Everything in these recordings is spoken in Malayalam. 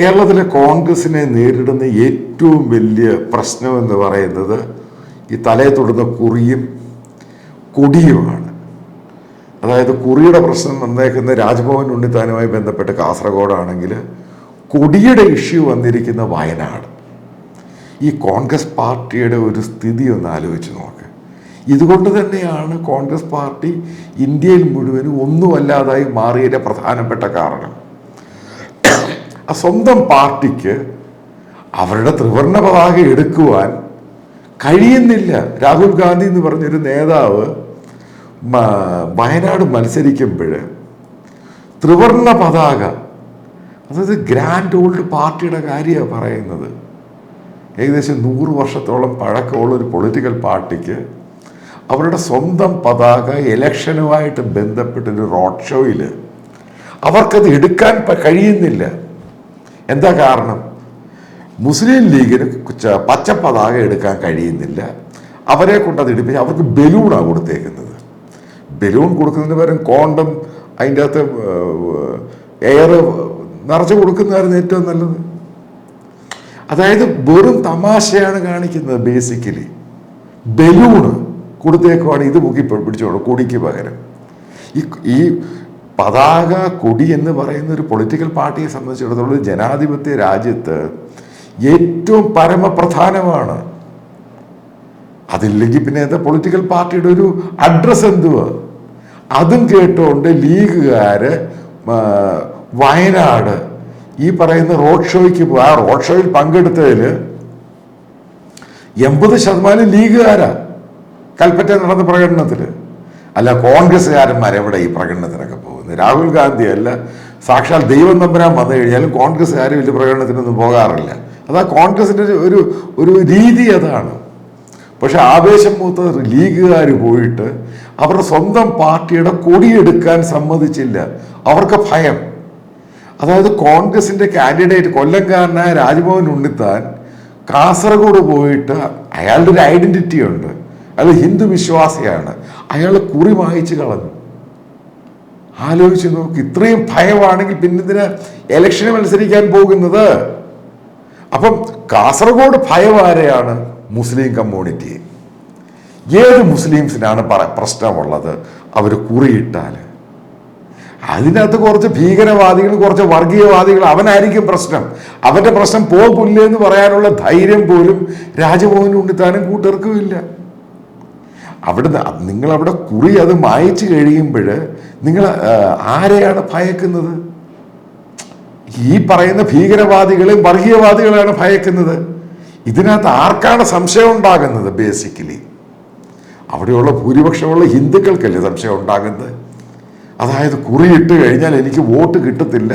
കേരളത്തിലെ കോൺഗ്രസിനെ നേരിടുന്ന ഏറ്റവും വലിയ പ്രശ്നം എന്ന് പറയുന്നത് ഈ തലയെ തൊടുന്ന കുറിയും കൊടിയുമാണ്. അതായത് കുറിയുടെ പ്രശ്നം വന്നേക്കുന്ന രാജ്ഭവൻ ഉണ്ണിത്താനുമായി ബന്ധപ്പെട്ട് കാസർഗോഡാണെങ്കിൽ കൊടിയുടെ ഇഷ്യൂ വന്നിരിക്കുന്ന വയനാട്. ഈ കോൺഗ്രസ് പാർട്ടിയുടെ ഒരു സ്ഥിതി ഒന്ന് ആലോചിച്ച് നോക്ക്. ഇതുകൊണ്ട് തന്നെയാണ് കോൺഗ്രസ് പാർട്ടി ഇന്ത്യയിൽ മുഴുവനും ഒന്നുമല്ലാതായി മാറിയതിന്റെ പ്രധാനപ്പെട്ട കാരണം. ആ സ്വന്തം പാർട്ടിക്ക് അവരുടെ ത്രിവർണ പതാക എടുക്കുവാൻ കഴിയുന്നില്ല. രാഹുൽ ഗാന്ധി എന്ന് പറഞ്ഞൊരു നേതാവ് വയനാട് മത്സരിക്കുമ്പോൾ ത്രിവർണ പതാക അതായത് ഗ്രാൻഡ് ഓൾഡ് പാർട്ടിയുടെ കാര്യമാണ് പറയുന്നത്. ഏകദേശം നൂറ് വർഷത്തോളം പഴക്കമുള്ള ഒരു പൊളിറ്റിക്കൽ പാർട്ടിക്ക് അവരുടെ സ്വന്തം പതാക ഇലക്ഷനുമായിട്ട് ബന്ധപ്പെട്ടൊരു റോഡ് ഷോയിൽ അവർക്കത് എടുക്കാൻ കഴിയുന്നില്ല. എന്താ കാരണം? മുസ്ലിം ലീഗിന് പച്ച പതാക എടുക്കാൻ കഴിയുന്നില്ല. അവരെ കൊണ്ട് അത് എടുപ്പിച്ച് അവർക്ക് ബലൂണാണ് കൊടുത്തേക്കുന്നത്. ബലൂൺ കൊടുക്കുന്നതിന് പകരം കോണ്ടം അതിന്റെ അകത്ത് എയർ നിറച്ച് കൊടുക്കുന്നതായിരുന്നു ഏറ്റവും നല്ലത്. അതായത് വെറും തമാശയാണ് കാണിക്കുന്നത് ബേസിക്കലി. ബലൂണ് കൊടുത്തേക്കുവാണ് ഇത് മുക്കി പിടിച്ചോളൂ കൊടിക്ക് പകരം. ഈ ഈ പതാക കൊടി എന്ന് പറയുന്ന ഒരു പൊളിറ്റിക്കൽ പാർട്ടിയെ സംബന്ധിച്ചിടത്തോളം ജനാധിപത്യ രാജ്യത്ത് ഏറ്റവും പരമപ്രധാനമാണ്. അതില്ലെങ്കിൽ പിന്നെ എന്താ പൊളിറ്റിക്കൽ പാർട്ടിയുടെ ഒരു അഡ്രസ് എന്തുവാ? അതും കേട്ടുകൊണ്ട് ലീഗുകാര് ആ, വയനാട് ഈ പറയുന്ന റോഡ് ഷോയ്ക്ക് ആ റോഡ് ഷോയിൽ പങ്കെടുത്തതിൽ എൺപത് ശതമാനം ലീഗുകാരാ കൽപ്പറ്റ നടന്ന പ്രകടനത്തിൽ അല്ല കോൺഗ്രസ്സുകാരന്മാരെവിടെ ഈ പ്രകടനത്തിനൊക്കെ പോകുന്നത് രാഹുൽ ഗാന്ധി അല്ല സാക്ഷാൽ ദൈവം തമ്പുരാൻ വന്നു കഴിഞ്ഞാലും കോൺഗ്രസ് ആരും വലിയ പ്രകടനത്തിനൊന്നും പോകാറില്ല. അതാ കോൺഗ്രസിന്റെ ഒരു- ഒരു രീതി അതാണ്. പക്ഷെ ആവേശം മൂത്ത ലീഗുകാർ പോയിട്ട് അവരുടെ സ്വന്തം പാർട്ടിയുടെ കൊടിയെടുക്കാൻ സമ്മതിച്ചില്ല. അവർക്ക് ഭയം. അതായത് കോൺഗ്രസിന്റെ കാൻഡിഡേറ്റ് കൊല്ലംകാരനായ രാജ്ഭവൻ ഉണ്ണിത്താൻ കാസർഗോഡ് പോയിട്ട് അയാളുടെ ഒരു ഐഡന്റിറ്റി ഉണ്ട് അയാൾ ഹിന്ദു വിശ്വാസിയാണ്. അയാൾ കുറി വായിച്ചു കളഞ്ഞു. ആലോചിച്ച് നോക്ക് ഇത്രയും ഭയമാണെങ്കിൽ പിന്നെ ഇതിന് ഇലക്ഷന് മത്സരിക്കാൻ പോകുന്നത്? അപ്പം കാസർഗോഡ് ഭയം ആരെയാണ്? മുസ്ലിം കമ്മ്യൂണിറ്റി ഏത് മുസ്ലിംസിനാണ് പറ- പ്രശ്നമുള്ളത്? അവർ കുറിയിട്ടാൽ. അതിനകത്ത് കുറച്ച് ഭീകരവാദികൾ കുറച്ച് വർഗീയവാദികൾ അവനായിരിക്കും പ്രശ്നം. അവന്റെ പ്രശ്നം പോകില്ല എന്ന് പറയാനുള്ള ധൈര്യം പോലും രാജമോഹൻ ഉണ്ണിത്താനും കൂട്ടർക്കും ഇല്ല. അവിടെ നിങ്ങൾ അവിടെ കുറി അത് മായച്ചു കഴിയുമ്പോൾ നിങ്ങൾ ആരെയാണ് ഭയക്കുന്നത്? ഈ പറയുന്ന ഭീകരവാദികളെയും വർഗീയവാദികളെയാണ് ഭയക്കുന്നത്. ഇതിനകത്ത് ആർക്കാണ് സംശയം ഉണ്ടാകുന്നത് ബേസിക്കലി അവിടെയുള്ള ഭൂരിപക്ഷമുള്ള ഹിന്ദുക്കൾക്കല്ലേ സംശയം ഉണ്ടാകുന്നത്? അതായത് കുറിയിട്ട് കഴിഞ്ഞാൽ എനിക്ക് വോട്ട് കിട്ടത്തില്ല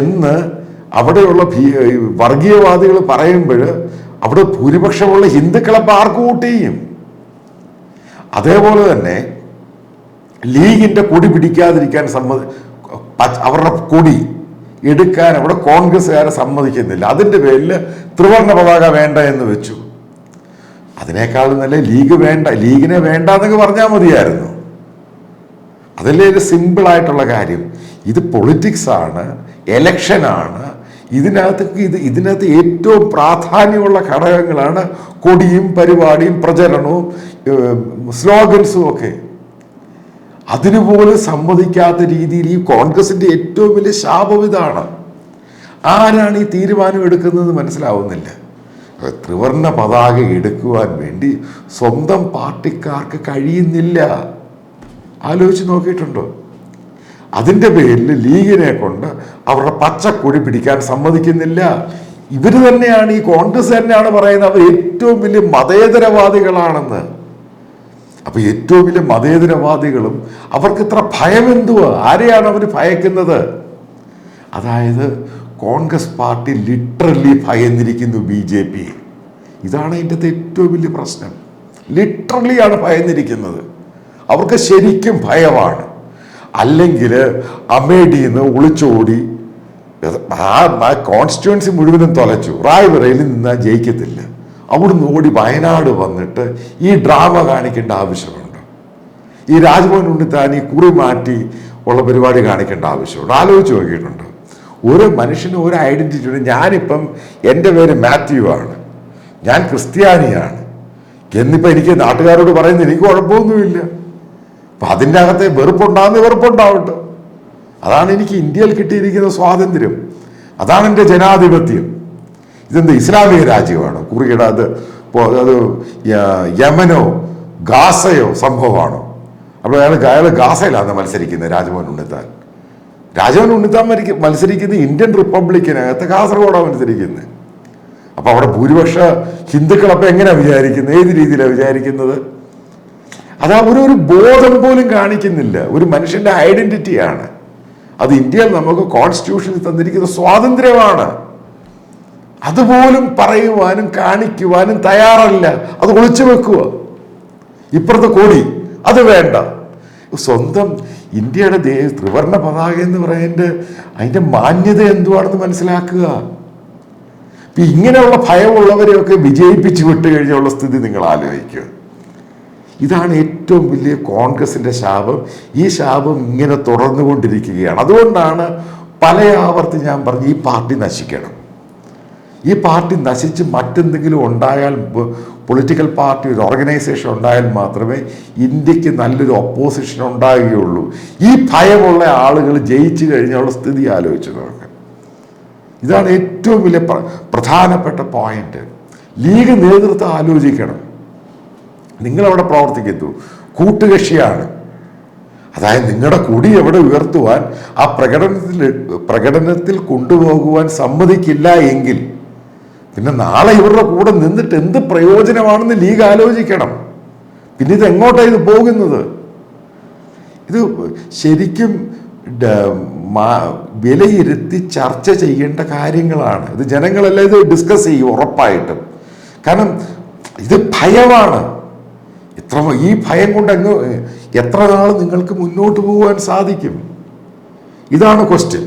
എന്ന് അവിടെയുള്ള ഭീ വർഗീയവാദികൾ പറയുമ്പോൾ അവിടെ ഭൂരിപക്ഷമുള്ള ഹിന്ദുക്കളെ ആർക്ക് വോട്ട് ചെയ്യും അതേപോലെ തന്നെ ലീഗിന്റെ കൊടി പിടിക്കാതിരിക്കാൻ സമ്മതി അവരുടെ കൊടി എടുക്കാൻ അവിടെ കോൺഗ്രസ്സുകാരെ സമ്മതിക്കുന്നില്ല. അതിന്റെ പേരിൽ ത്രിവർണ പതാക വേണ്ട എന്ന് വെച്ചു. അതിനേക്കാളും നല്ല ലീഗ് വേണ്ട ലീഗിനെ വേണ്ട എന്നൊക്കെ പറഞ്ഞാൽ മതിയായിരുന്നു. അതല്ലേ ഒരു സിമ്പിളായിട്ടുള്ള കാര്യം? ഇത് പൊളിറ്റിക്സാണ് ആണ് ഇതിനകത്ത് ഇത് ഇതിനകത്ത് ഏറ്റവും പ്രാധാന്യമുള്ള ഘടകങ്ങളാണ് കൊടിയും പരിപാടിയും പ്രചരണവും സ്ലോഗൻസും ഒക്കെ. അതിനുപോലും സമ്മതിക്കാത്ത രീതിയിൽ ഈ കോൺഗ്രസിന്റെ ഏറ്റവും വലിയ ശാപം ഇതാണ് ആരാണ് ഈ തീരുമാനം എടുക്കുന്നത് മനസ്സിലാവുന്നില്ല. ത്രിവർണ പതാക എടുക്കുവാൻ വേണ്ടി സ്വന്തം പാർട്ടിക്കാർക്ക് കഴിയുന്നില്ല. ആലോചിച്ച് നോക്കിയിട്ടുണ്ടോ? അതിന്റെ പേരിൽ ലീഗിനെ കൊണ്ട് അവരുടെ പച്ചക്കൊടി പിടിക്കാൻ സമ്മതിക്കുന്നില്ല. ഇവർ തന്നെയാണ് ഈ കോൺഗ്രസ് തന്നെയാണ് പറയുന്നത് അവർ ഏറ്റവും വലിയ മതേതരവാദികളാണെന്ന്. അപ്പൊ ഏറ്റവും വലിയ മതേതരവാദികളും അവർക്ക് ഇത്ര ഭയം എന്തുവാ? ആരെയാണ് അവർ ഭയക്കുന്നത്? അതായത് കോൺഗ്രസ് പാർട്ടി ലിറ്ററലി ഭയന്നിരിക്കുന്നു ബി ജെ പി. ഇതാണ് അതിന്റെ ഏറ്റവും വലിയ പ്രശ്നം. ലിറ്ററലി ആണ് ഭയന്നിരിക്കുന്നത്. അവർക്ക് ശരിക്കും ഭയമാണ്. അല്ലെങ്കിൽ അമേഡിയിൽ നിന്ന് ഒളിച്ചോടി ആ കോൺസ്റ്റിറ്റ്യുവൻസി മുഴുവനും തൊലച്ചു. റായ്ബറയിൽ നിന്നാൽ ജയിക്കത്തില്ല. അവിടുന്ന് ഓടി വയനാട് വന്നിട്ട് ഈ ഡ്രാമ കാണിക്കേണ്ട ആവശ്യമുണ്ട്. ഈ രാജ്ഭവൻ ഉണ്ണിത്താൻ ഈ കുറി മാറ്റി ഉള്ള പരിപാടി കാണിക്കേണ്ട ആവശ്യമുണ്ട്. ആലോചിച്ച് നോക്കിയിട്ടുണ്ട്. ഒരു മനുഷ്യന് ഒരു ഐഡന്റിറ്റി ഉണ്ട് ഞാനിപ്പം എന്റെ പേര് മാത്യു ആണ്. ഞാൻ ക്രിസ്ത്യാനിയാണ്. എന്നിപ്പോൾ എനിക്ക് നാട്ടുകാരോട് പറയുന്നത് എനിക്ക് കുഴപ്പമൊന്നുമില്ല. അപ്പം അതിന്റെ അകത്തെ വെറുപ്പുണ്ടാകുന്ന വെറുപ്പുണ്ടാവട്ടെ. അതാണ് എനിക്ക് ഇന്ത്യയിൽ കിട്ടിയിരിക്കുന്ന സ്വാതന്ത്ര്യം. അതാണ് എന്റെ ജനാധിപത്യം. ഇതെന്ത് ഇസ്ലാമിക രാജ്യമാണ്? കുറിയുടെ അത് അത് യമനോ ഗാസയോ സംഭവമാണോ? അപ്പോൾ അയാൾ അയാൾ ഗാസയിലാണ് മത്സരിക്കുന്നത് രാജ്മോഹൻ ഉണ്ണിത്താൻ. രാജവൻ ഉണ്ണിത്താൻ മത്സരിക്കുന്നത് ഇന്ത്യൻ റിപ്പബ്ലിക്കിനകത്ത് കാസർഗോഡാണ് മത്സരിക്കുന്നത്. അപ്പോൾ അവിടെ ഭൂരിപക്ഷ ഹിന്ദുക്കളപ്പം എങ്ങനെയാണ് വിചാരിക്കുന്നത്? ഏത് രീതിയിലാണ് വിചാരിക്കുന്നത്? അതാ ഒരു ഒരു ബോധം പോലും കാണിക്കുന്നില്ല. ഒരു മനുഷ്യന്റെ ഐഡന്റിറ്റിയാണ് അത് ഇന്ത്യയിൽ നമുക്ക് കോൺസ്റ്റിറ്റ്യൂഷനിൽ തന്നിരിക്കുന്ന സ്വാതന്ത്ര്യമാണ്. അതുപോലും പറയുവാനും കാണിക്കുവാനും തയ്യാറല്ല. അത് ഒളിച്ചു വെക്കുക. ഇപ്പുറത്തെ കോടി അത് വേണ്ട. സ്വന്തം ഇന്ത്യയുടെ ദേ ത്രിവർണ പതാക എന്ന് പറയുന്നത് അതിന്റെ മാന്യത എന്തുവാണെന്ന് മനസ്സിലാക്കുക. ഇപ്പം ഇങ്ങനെയുള്ള ഭയമുള്ളവരെയൊക്കെ വിജയിപ്പിച്ചു വിട്ട് കഴിഞ്ഞുള്ള സ്ഥിതി നിങ്ങൾ ആലോചിക്കുക. ഇതാണ് ഏറ്റവും വലിയ കോൺഗ്രസിന്റെ ശാപം. ഈ ശാപം ഇങ്ങനെ തുടർന്നുകൊണ്ടിരിക്കുകയാണ്. അതുകൊണ്ടാണ് പല ആവർത്തി ഞാൻ പറഞ്ഞു ഈ പാർട്ടി നശിക്കണം. ഈ പാർട്ടി നശിച്ച് മറ്റെന്തെങ്കിലും ഉണ്ടായാൽ പൊളിറ്റിക്കൽ പാർട്ടി ഒരു ഓർഗനൈസേഷൻ ഉണ്ടായാൽ മാത്രമേ ഇന്ത്യയ്ക്ക് നല്ലൊരു ഒപ്പോസിഷൻ ഉണ്ടാകുകയുള്ളൂ. ഈ ഭയമുള്ള ആളുകൾ ജയിച്ചു കഴിഞ്ഞുള്ള സ്ഥിതി ആലോചിച്ച് നോക്കുക ഇതാണ് ഏറ്റവും വലിയ പ്രധാനപ്പെട്ട പോയിന്റ് ലീഗ് നേതൃത്വം ആലോചിക്കണം. നിങ്ങളവിടെ പ്രവർത്തിക്കുന്നു. കൂട്ടുകക്ഷിയാണ്. അതായത് നിങ്ങളുടെ കുടി എവിടെ ഉയർത്തുവാൻ ആ പ്രകടനത്തിൽ പ്രകടനത്തിൽ കൊണ്ടുപോകുവാൻ സമ്മതിക്കില്ല എങ്കിൽ പിന്നെ നാളെ ഇവരുടെ കൂടെ നിന്നിട്ട് എന്ത് പ്രയോജനമാണെന്ന് ലീഗ് ആലോചിക്കണം. പിന്നെ ഇത് എങ്ങോട്ടാണ് ഇത് പോകുന്നത്? ഇത് ശരിക്കും വിലയിരുത്തി ചർച്ച ചെയ്യേണ്ട കാര്യങ്ങളാണ്. ഇത് ജനങ്ങളെല്ലാം ഇത് ഡിസ്കസ് ചെയ്യും ഉറപ്പായിട്ടും. കാരണം ഇത് ഭയമാണ്. എത്ര ഈ ഭയം കൊണ്ട് അങ്ങ് എത്ര നാൾ നിങ്ങൾക്ക് മുന്നോട്ട് പോകാൻ സാധിക്കും? ഇതാണ് ക്വസ്റ്റ്യൻ